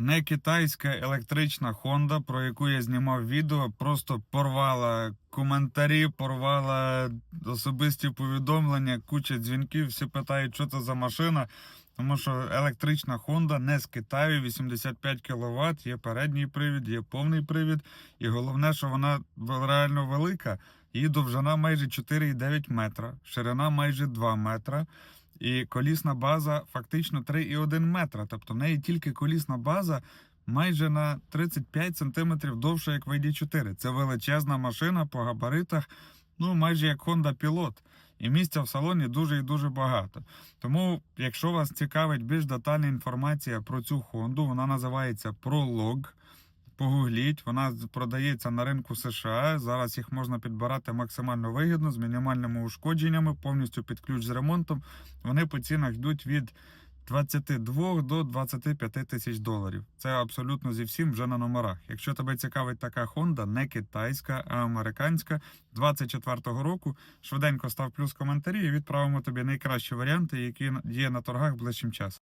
Не китайська електрична Honda, про яку я знімав відео, просто порвала коментарі, порвала особисті повідомлення, куча дзвінків. Всі питають, що це за машина. Тому що електрична Honda не з Китаю, 85 кВт, є передній привід, є повний привід. І головне, що вона реально велика. Її довжина майже 4,9 метра, ширина майже 2 метра. І колісна база фактично 3,1 метра. Тобто в неї тільки колісна база майже на 35 сантиметрів довша, як в ID4. Це величезна машина по габаритах, ну майже як Honda Pilot. І місця в салоні дуже і дуже багато. Тому, якщо вас цікавить більш детальна інформація про цю Honda, вона називається Prolog. Погугліть, вона продається на ринку США. Зараз їх можна підбирати максимально вигідно, з мінімальними ушкодженнями, повністю під ключ з ремонтом. Вони по цінах йдуть від 22 до 25 тисяч доларів. Це абсолютно зі всім вже на номерах. Якщо тебе цікавить така Honda, не китайська, а американська 24-го року, швиденько став плюс коментарі і відправимо тобі найкращі варіанти, які є на торгах ближчим часом.